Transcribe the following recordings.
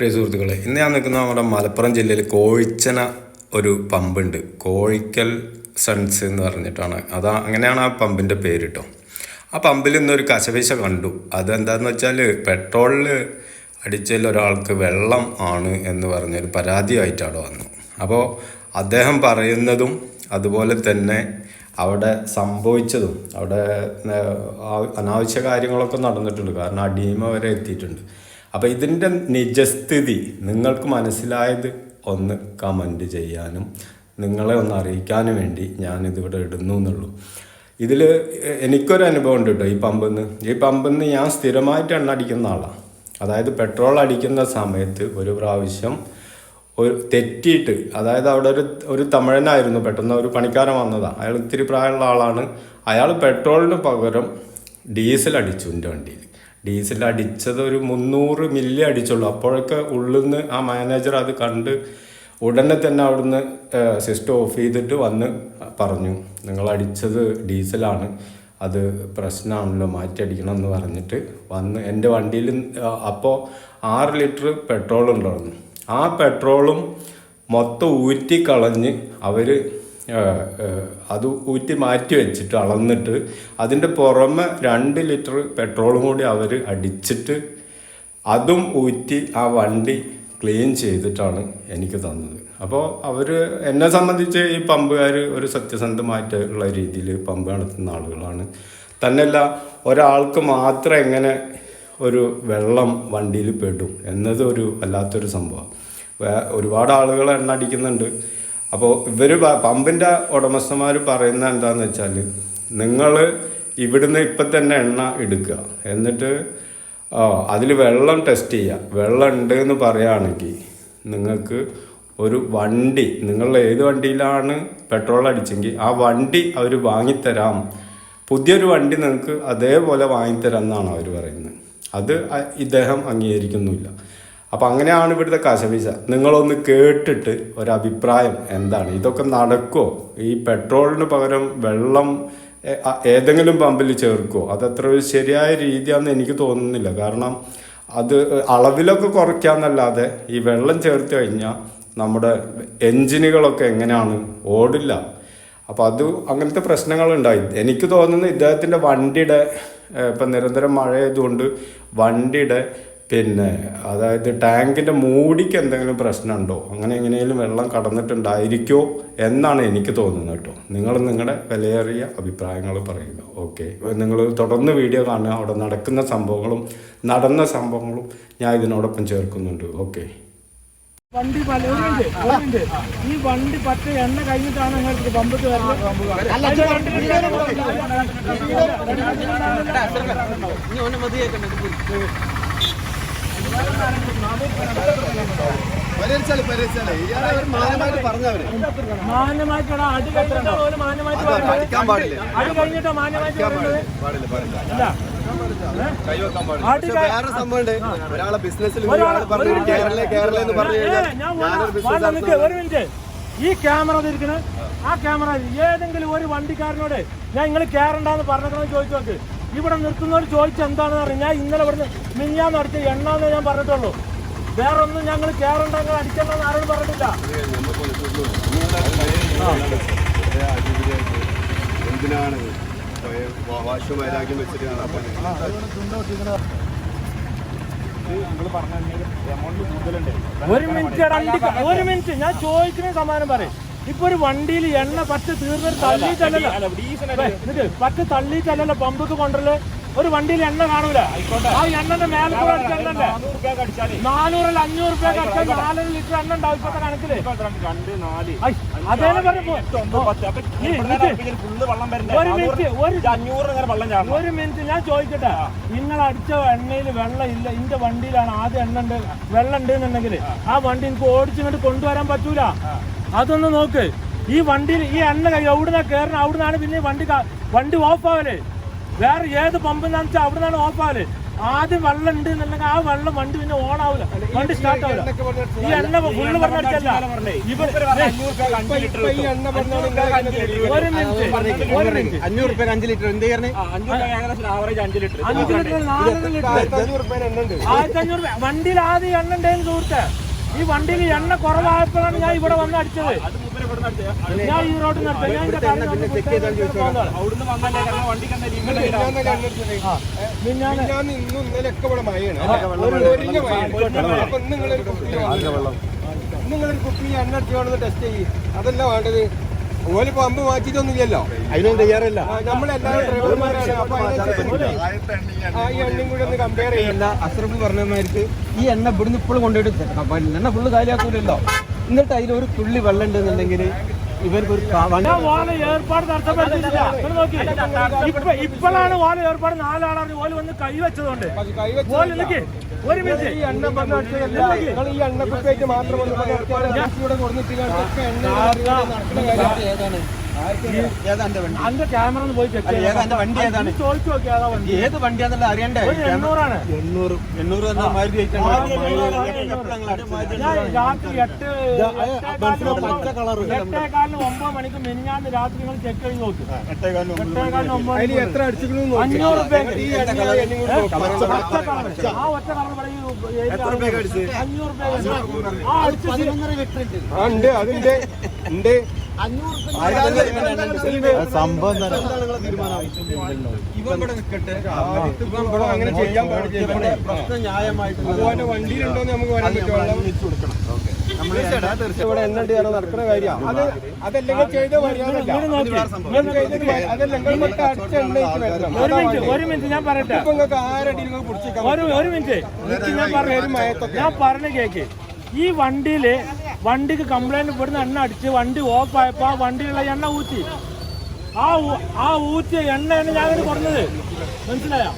പ്രിയ സുഹൃത്തുക്കളെ ഇന്ന് ഞാൻ നിൽക്കുന്ന നമ്മുടെ മലപ്പുറം ജില്ലയിൽ കോഴിച്ചന ഒരു പമ്പുണ്ട്. കോഴിക്കൽ സൺസ് എന്ന് പറഞ്ഞിട്ടാണ്. അതാ അങ്ങനെയാണ് ആ പമ്പിന്റെ പേര് കേട്ടോ ആ പമ്പിൽ ഇന്നൊരു കശവിശ കണ്ടു. അതെന്താന്ന് വെച്ചാൽ പെട്രോളിൽ അടിച്ചതിൽ ഒരാൾക്ക് വെള്ളം ആണ് എന്ന് പറഞ്ഞൊരു പരാതിയായിട്ടാണ് വന്നു അപ്പോൾ അദ്ദേഹം പറയുന്നതും അതുപോലെ തന്നെ അവിടെ സംഭവിച്ചതും അവിടെ അനാവശ്യ കാര്യങ്ങളൊക്കെ നടന്നിട്ടുണ്ട്. കാരണം അടിയമ വരെ എത്തിയിട്ടുണ്ട്. അപ്പോൾ ഇതിന്റെ നിജസ്ഥിതി നിങ്ങൾക്ക് മനസ്സിലായത് ഒന്ന് കമന്റ് ചെയ്യാനും നിങ്ങളെ ഒന്ന് അറിയിക്കാനും വേണ്ടി ഞാനിതിവിടെ ഇടുന്നു എന്നുള്ളൂ. ഇതിൽ എനിക്കൊരു അനുഭവം ഉണ്ട് കേട്ടോ ഈ പമ്പിൽ നിന്ന് ഈ പമ്പിൽ നിന്ന് ഞാൻ സ്ഥിരമായിട്ട് എണ്ണ അടിക്കുന്ന ആളാണ് അതായത് പെട്രോൾ അടിക്കുന്ന സമയത്ത് ഒരു പ്രാവശ്യം ഒരു തെറ്റിയിട്ട് അതായത് അവിടെ ഒരു ഒരു തമിഴനായിരുന്നു പെട്ടെന്ന് ഒരു പണിക്കാരൻ വന്നതാണ് അയാൾ ഇത്തിരി പ്രായമുള്ള ആളാണ്. അയാൾ പെട്രോളിന് പകരം ഡീസൽ അടിച്ചു എന്റെ വണ്ടിയിൽ ഡീസൽ അടിച്ചത് ഒരു മുന്നൂറ് മില്ലി അടിച്ചുള്ളൂ. അപ്പോഴൊക്കെ ഉള്ളിൽ നിന്ന് ആ മാനേജർ അത് കണ്ട് ഉടനെ തന്നെ അവിടുന്ന് സിസ്റ്റം ഓഫ് ചെയ്തിട്ട് വന്ന് പറഞ്ഞു നിങ്ങൾ അടിച്ചത് ഡീസലാണ്. അത് പ്രശ്നമാണല്ലോ മാറ്റി അടിക്കണം എന്ന് പറഞ്ഞിട്ട് വന്ന് എന്റെ വണ്ടിയിൽ അപ്പോൾ ആറ് ലിറ്റർ പെട്രോൾ ഉണ്ടായിരുന്നു. ആ പെട്രോളും മൊത്തം ഊറ്റിക്കളഞ്ഞ് അവർ അത് ഊറ്റി മാറ്റി വെച്ചിട്ട് അളന്നിട്ട് അതിന്റെ പുറമെ രണ്ട് ലിറ്റർ പെട്രോളും കൂടി അവർ അടിച്ചിട്ട് അതും ഊറ്റി ആ വണ്ടി ക്ലീൻ ചെയ്തിട്ടാണ് എനിക്ക് തന്നത്. അപ്പോൾ അവർ എന്നെ സംബന്ധിച്ച് ഈ പമ്പുകാർ ഒരു സത്യസന്ധമായിട്ടുള്ള രീതിയിൽ പമ്പ് നടത്തുന്ന ആളുകളാണ്. തന്നെയല്ല ഒരാൾക്ക് മാത്രം എങ്ങനെ ഒരു വെള്ളം വണ്ടിയിൽ പെടും എന്നതൊരു വല്ലാത്തൊരു സംഭവം. ഒരുപാട് ആളുകൾ എണ്ണ അടിക്കുന്നുണ്ട്. അപ്പോൾ ഇവർ പമ്പിന്റെ ഉടമസ്ഥന്മാർ പറയുന്ന എന്താണെന്ന് വെച്ചാൽ നിങ്ങൾ ഇവിടുന്ന് ഇപ്പം തന്നെ എണ്ണ എടുക്കുക. എന്നിട്ട് അതിൽ വെള്ളം ടെസ്റ്റ് ചെയ്യുക വെള്ളം ഉണ്ട് എന്ന് പറയുകയാണെങ്കിൽ നിങ്ങൾക്ക് ഒരു വണ്ടി നിങ്ങൾ ഏത് വണ്ടിയിലാണ് പെട്രോൾ അടിച്ചെങ്കിൽ ആ വണ്ടി അവർ വാങ്ങിത്തരാം. പുതിയൊരു വണ്ടി നിങ്ങൾക്ക് അതേപോലെ വാങ്ങിത്തരാം എന്നാണ് അവർ പറയുന്നത്. അത് ഇദ്ദേഹം അംഗീകരിക്കുന്നില്ല അപ്പം അങ്ങനെയാണ് ഇവിടുത്തെ കശവിശ നിങ്ങളൊന്ന് കേട്ടിട്ട് ഒരഭിപ്രായം എന്താണ്? ഇതൊക്കെ നടക്കുമോ ഈ പെട്രോളിന് പകരം വെള്ളം ഏതെങ്കിലും പമ്പിൽ ചേർക്കുമോ അതത്ര ഒരു ശരിയായ രീതിയാണെന്ന് എനിക്ക് തോന്നുന്നില്ല. കാരണം അത് അളവിലൊക്കെ കുറയ്ക്കാന്നല്ലാതെ ഈ വെള്ളം ചേർത്ത് കഴിഞ്ഞാൽ നമ്മുടെ എൻജിനുകളൊക്കെ എങ്ങനെയാണ്? ഓടില്ല. അപ്പോൾ അത് അങ്ങനത്തെ പ്രശ്നങ്ങളുണ്ടായി. എനിക്ക് തോന്നുന്നു ഇദ്ദേഹത്തിന്റെ വണ്ടിയുടെ ഇപ്പം നിരന്തരം മഴ ആയതുകൊണ്ട് വണ്ടിയുടെ പിന്നെ അതായത് ടാങ്കിന്റെ മൂടിക്ക് എന്തെങ്കിലും പ്രശ്നമുണ്ടോ? അങ്ങനെ എങ്ങനെയെങ്കിലും വെള്ളം കടന്നിട്ടുണ്ടായിരിക്കോ എന്നാണ് എനിക്ക് തോന്നുന്നത് കേട്ടോ. നിങ്ങൾ നിങ്ങളുടെ വിലയേറിയ അഭിപ്രായങ്ങൾ പറയുക. ഓക്കെ. നിങ്ങൾ തുടർന്ന് വീഡിയോ കാണുക. അവിടെ നടക്കുന്ന സംഭവങ്ങളും നടന്ന സംഭവങ്ങളും ഞാൻ ഇതിനോടൊപ്പം ചേർക്കുന്നുണ്ട്. ഓക്കെ. വണ്ടി മിനിറ്റ് ഈ വണ്ടി പറ്റ എണ്ണ കഴിഞ്ഞിട്ടാണ് നിങ്ങൾക്ക് പമ്പത്ത് പരിഹരിച്ചാൽ പരിഹരിച്ചാൽ. ഇയാളെ അവർ മാന്യമായിട്ട് പറഞ്ഞവര്. മാന്യമായിട്ടാണ് അടി കഴിഞ്ഞിട്ടാണ് ഒരു മാന്യമായിട്ട് അടിക്കാൻ പാടില്ല. അടി കഴിഞ്ഞിട്ടാ മാന്യമായിട്ട് പാടില്ല. പാടില്ല വേറെ സംഭവമുണ്ട് ഒരാളെ ബിസിനസ്സിൽ ഒരാൾ പറഞ്ഞു കേരള കേരള എന്ന് പറഞ്ഞു കഴിഞ്ഞാൽ ഈ ക്യാമറ തിരിക്കണ ആ ക്യാമറ ഏതെങ്കിലും ഒരു വണ്ടിക്കാരനോട് ഞാൻ നിങ്ങൾ കയറണ്ടെന്ന് പറഞ്ഞിട്ടുണ്ടെന്ന് ചോദിച്ചു നോക്ക്. ഇവിടെ നിർത്തുന്നവർ ചോദിച്ച എന്താണെന്ന് പറഞ്ഞു ഞാൻ ഇന്നലെ ഇവിടുന്ന് മിഞ്ഞാന്ന് അടിച്ച എണ്ണാന്ന് ഞാൻ പറഞ്ഞിട്ടുള്ളൂ. വേറെ ഒന്നും ഞങ്ങൾ കയറണ്ട നിങ്ങൾ അടിക്കണ്ടെന്ന് ആരോടും പറഞ്ഞിട്ടില്ല. എന്തിനാണ് ഒരു മിനിറ്റ് ഒരു മിനിറ്റ്. ഞാൻ ചോദിക്കുന്ന സമാനം പറയും. ഇപ്പൊ ഒരു വണ്ടിയിൽ എണ്ണ പറ്റ തീർന്നൊരു തള്ളിയിട്ടല്ലല്ലോ പറ്റ തള്ളിയിട്ടല്ലല്ലോ പമ്പക്ക് കൊണ്ടല്ലേ ഒരു വണ്ടിയിൽ എണ്ണ കാണൂല. ആ എണ്ണന്റെ മേലെ കൂടെ എണ്ണല്ലേ അഞ്ഞൂറ് രൂപ അടിച്ചാൽ നാലര ലിറ്റർ എണ്ണ ഉണ്ടാവും ഇപ്പത്തെ കണക്കിൽ. ഐ, അതേനെ പറഞ്ഞപ്പോ ഈ, നിക്ക്. ഒരു മിനിറ്റ് ഒരു ഒരു മിനിറ്റ് ഞാൻ ചോദിക്കട്ടെ. നിങ്ങൾ അടിച്ച എണ്ണയിൽ വെള്ളം ഇല്ല. ഇന്റെ വണ്ടിയിലാണ് ആദ്യം എണ്ണ ഉണ്ട് വെള്ളം ഉണ്ട് എന്നുണ്ടെങ്കിൽ ആ. വണ്ടി എനിക്ക് ഓടിച്ചിങ്ങോട്ട് കൊണ്ടുവരാൻ പറ്റൂല. അതൊന്ന് നോക്ക്. ഈ വണ്ടിയിൽ ഈ എണ്ണ കഴിയും അവിടുന്ന് കയറണം അവിടുന്നാണ് പിന്നെ വണ്ടി വണ്ടി ഓഫ് ആവൽ വേറെ ഏത് പമ്പിന്നാന്ന് വെച്ചാൽ അവിടുന്നാണ് ഓഫ് ആവൽ ആദ്യം വെള്ളം ഉണ്ട് എന്നുണ്ടെങ്കിൽ ആ വെള്ളം വണ്ടി പിന്നെ ഓൺ ആവില്ല വണ്ടി സ്റ്റാർട്ട് ആവില്ല ഈ എണ്ണ ഫുള്ള് പറഞ്ഞടിച്ചല്ല ഒരു മിനിറ്റ്. ഒരു മിനിറ്റ്. അഞ്ഞൂറ് രൂപ അഞ്ച് ലിറ്റർ. എന്ത് ചെയ്യണേ അഞ്ച് ലിറ്റർ. ആയിരത്തി അഞ്ഞൂറ് രൂപ. വണ്ടിയിൽ ആദ്യം എണ്ണ ഉണ്ടായിരുന്നു സുഹൃത്തെ. ഈ വണ്ടിയിൽ എണ്ണ കുറവായപ്പോഴാണ് ഞാൻ ഇവിടെ വന്ന് അടിച്ചത്. ഞാൻ ഈ റോഡിൽ നിന്ന് ഞാൻ ഇതിന്റെ കാര്യം നിങ്ങളൊരു കുപ്പി എണ്ണ അടിച്ചു വേണമെന്ന് ടെസ്റ്റ് ചെയ്യും. അതല്ല വേണ്ടത്. ഓൽ പമ്പ് മാറ്റിയിട്ടൊന്നുമില്ലല്ലോ. അതിനൊന്നും തയ്യാറല്ല. നമ്മളെല്ലാവരും ഡ്രൈവർമാരാണ്. അപ്പൊ അതിനനുസരിച്ച് ആ ഈ എണ്ണയും കൂടി ഒന്ന് കമ്പയർ ചെയ്യല്ല അസ്രഫ് പറഞ്ഞ ഈ എണ്ണ ഇവിടുന്ന് ഇപ്പോഴും കൊണ്ടുപോയിട്ട് എണ്ണ ഫുള്ള് കാലിയാക്കൂലല്ലോ. എന്നിട്ട് അതിലൊരു തുള്ളി വെള്ളം ഉണ്ടെന്നുണ്ടെങ്കിൽ ഇവർക്ക് ഒരു ഞാൻ ഓല ഏർപ്പാട് ഇപ്പൊ ഇപ്പോഴാണ് ഓല ഏർപ്പാട് നാലാളാണ് ഓൽ വന്ന് കൈവച്ചതുകൊണ്ട് ഒരു മിനിറ്റ്. മാത്രം അന്റെ ക്യാമറ പോയി ചെക്ക് ഏതാ അന്റെ വണ്ടി ഏതാണ്? ചോദിച്ചു നോക്കി ഏതാ വണ്ടി? ഏത് വണ്ടിയാന്നല്ല അറിയണ്ടേ? എണ്ണൂറാണ്. എണ്ണൂറ് എണ്ണൂറ് രാത്രി എട്ട് എട്ടേകാലിന് ഒമ്പത് എട്ടേകാലിന് ഒമ്പത് മണിക്ക് മിനിഞ്ഞാന്ന് രാത്രി നിങ്ങൾ ചെക്ക് ചെയ്ത് നോക്കി. എട്ടേകാലിന് ഒമ്പത് എത്ര അടിച്ചിക്കണെന്ന് അഞ്ഞൂറ്. ഒറ്റ കളറ്. ആ ഒറ്റ കളർ പറയൂ അഞ്ഞൂറ് രൂപ ആ അടിച്ചു അതുണ്ട് ഉണ്ട്. സംഭവം ഇവിടെ നിൽക്കട്ടെ അങ്ങനെ ചെയ്യാൻ പാടില്ല. പ്രശ്നം ന്യായമായിട്ട് വണ്ടിയിലുണ്ടോ നമുക്ക് വരാൻ പറ്റുമോ ഇവിടെ എണ്ണ നടക്കുന്ന കാര്യമാണ് അത് അതല്ലെങ്കിൽ ചെയ്ത ഒരു മിനിറ്റ് ഞാൻ പറയട്ടെ? നിങ്ങൾക്ക് ആരടി നിങ്ങൾക്ക് പിടിച്ചിരിക്കാൻ ഒരു ഒരു മിനിറ്റ്. ഞാൻ പറഞ്ഞു ഞാൻ പറഞ്ഞ കേക്ക്. ഈ വണ്ടിയിൽ വണ്ടിക്ക് കംപ്ലൈന്റ് ഇവിടുന്ന് എണ്ണ അടിച്ച് വണ്ടി ഓഫ് ആയപ്പോ ആ വണ്ടിയിലുള്ള എണ്ണ ഊറ്റി. ആ ആ ഊറ്റിയ എണ്ണയാണ് ഞാൻ ഇതിന് കൊടുന്നത് മനസ്സിലായോ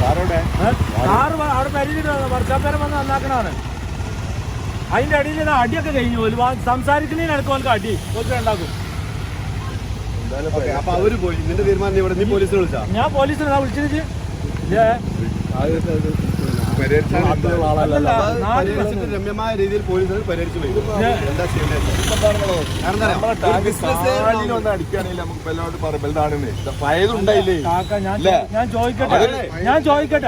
കാറ് അവിടെ പരിചിട്ട് വർഷാപ്പേരം വന്ന് നന്നാക്കണാണ് അതിന്റെ അടിയിൽ ഞാൻ അടിയൊക്കെ കഴിഞ്ഞു സംസാരിക്കുന്നതിന് ഇടയ്ക്ക് ഓർക്ക് അടി. ഓർക്ക് ഉണ്ടാക്കും. അപ്പൊ അവർ പോയി. നിന്റെ തീരുമാനം ഇവിടെ നീ പോലീസിനെ വിളിച്ചാ? ഞാൻ പോലീസിനെ വിളിച്ചിട്ട് രമ്യമായ രീതിയിൽ പോലീസ് പരിഹരിച്ചു ഞാൻ ചോ- ഞാൻ ചോദിക്കട്ടെ. ഞാൻ ചോദിക്കട്ടെ.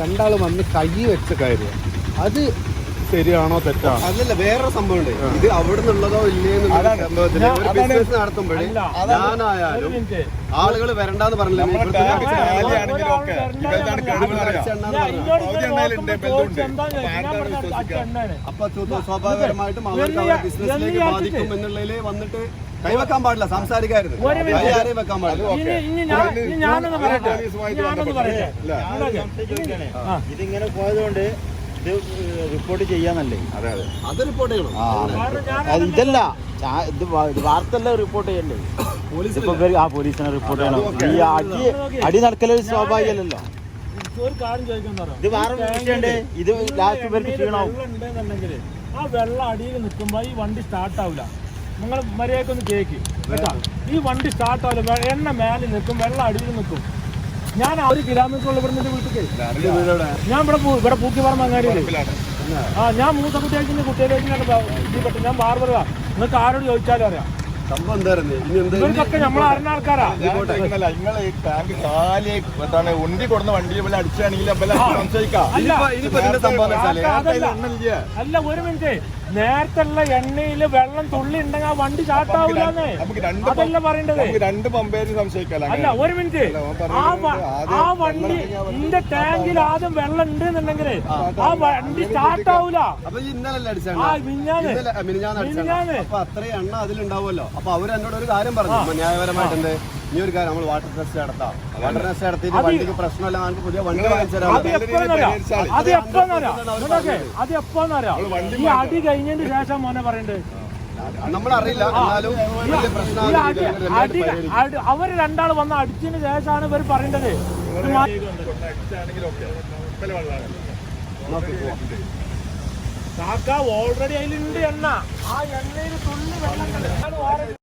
രണ്ടാൾ വന്ന് കൈ വെച്ച കാര്യം അത് ശരിയാണോ തെറ്റാണോ? അല്ലല്ല വേറെ സംഭവം ഉണ്ട്. ഇത് അവിടെ നിന്നുള്ളതോ ഇല്ലയെന്നുള്ള ഒരു ബിസിനസ് നടത്തുമ്പോഴേ ഞാനായാലും ആളുകൾ വരണ്ടെന്ന് പറഞ്ഞില്ല. അപ്പൊ സ്വാഭാവികമായിട്ടും അവർക്ക് എണ്ണി- അവരുടെ ബിസിനസ്സിലേക്ക് ബാധിക്കും എന്നുള്ളതിൽ വന്നിട്ട് കൈവെക്കാൻ പാടില്ല സംസാരിക്കരുത്. ആരെയും വെക്കാൻ പാടില്ല. ഇതിങ്ങനെ പോയതുകൊണ്ട് ഇത് റിപ്പോർട്ട് ചെയ്യാന്നല്ലേ? അതെ അതെ. അത് റിപ്പോർട്ട് ചെയ്യണം. അത് ഇതല്ല. ഇത് വാർത്തല്ല റിപ്പോർട്ട് ചെയ്യണ്ടേ? പോലീസ് ഇപ്പൊ ആ പോലീസിനെ റിപ്പോർട്ട് ചെയ്യണം. ഈ അടി അടി നടക്കലൊരു സ്വാഭാവികമല്ലല്ലോ ഒരു കാര്യം ചോദിക്കാൻ പറയാം ഇത് വേറെ വിഷയമുണ്ട് ഇത് ലാസ്റ്റ് പേർക്ക് ക്ഷീണാവും ആ വെള്ളം അടിയിൽ നിൽക്കുമ്പോ ഈ വണ്ടി സ്റ്റാർട്ട് ആവില്ല നിങ്ങൾ മര്യാദക്കൊന്ന് കേക്ക്. കേട്ടാ? ഈ വണ്ടി സ്റ്റാർട്ട് ആവില്ല എണ്ണ മേലെ നിൽക്കും വെള്ളം അടിയിൽ നിൽക്കും. ഞാൻ ആ ഒരു കിലോമീറ്റർ ഉള്ള ഇവിടെ നിന്ന് വീട്ടിലേക്ക്. ഞാൻ ഇവിടെ ഇവിടെ പൂക്കിപ്പറമ്പ് അങ്ങാടിയിൽ. ആ ഞാൻ മൂത്ത കുട്ടിയായിട്ട് ഇതിൽപ്പെട്ടു ഞാൻ ബാർബറാ നിങ്ങൾക്ക് ആരോട് ചോദിച്ചാലും അറിയാം. ഇവർക്കൊക്കെ നമ്മൾ അറിഞ്ഞ ആൾക്കാരാ. നിങ്ങൾ ഈ ടാങ്ക് കാലി എന്താണ് ഉണ്ടി കൊടുന്ന വണ്ടി പോലെ അടിച്ചാണെങ്കിൽ അല്ല ഒരു മിനിറ്റ്. നേരത്തെ ഉള്ള എണ്ണയിൽ വെള്ളം തുള്ളി ഉണ്ടെങ്കിൽ ആ വണ്ടി ചാട്ടാവൂലെന്ന് അതല്ല പറയേണ്ടത്. രണ്ട് പമ്പേര് സംശയിക്കാം അല്ല? ഒരു മിനിറ്റ്. ആ വണ്ടി ഇന്റെ ടാങ്കിൽ ആദ്യം വെള്ളം ഉണ്ട് എന്നുണ്ടെങ്കിൽ ആ വണ്ടി സ്റ്റാർട്ട് ആവൂല. അപ്പൊ ഈ ഇന്നലല്ലേ ആ അടിച്ചാണ് മിഞ്ഞാന്ന് ഇന്നലെ മിനിഞ്ഞാന്ന് അത്രയും എണ്ണ അതിലുണ്ടാവുമല്ലോ. അപ്പൊ അവർ എന്നോട് ഒരു കാര്യം പറഞ്ഞു. അപ്പൊ എന്ത് ഒരു കാര്യം നമ്മൾ വാട്ടർ ടെസ്റ്റ് നടത്താം. വാട്ടർ ടെസ്റ്റ് നടത്തിയിട്ട് വണ്ടിക്ക് പ്രശ്നമല്ല നമുക്ക് പുതിയ വണ്ടി വാങ്ങിച്ചു അത് എപ്പോഴെന്നറിയാം അത് എപ്പോഴെന്നറിയാം നോക്കെ അത് എപ്പോഴെന്നറിയാം ഈ അടി കഴിഞ്ഞതിന് ശേഷം മോനെ പറയണ്ടേ? നമ്മൾ അറിയില്ല എന്നാലും വലിയ ഈ അടി അടി അടി അവർ രണ്ടാൾ വന്ന് അടിച്ചതിന് ശേഷമാണ് ഇവർ പറയേണ്ടത്. കാക്ക ഓൾറെഡി അതിലുണ്ട് എണ്ണ. ആ എണ്ണയിൽ തുള്ളി വെള്ളം.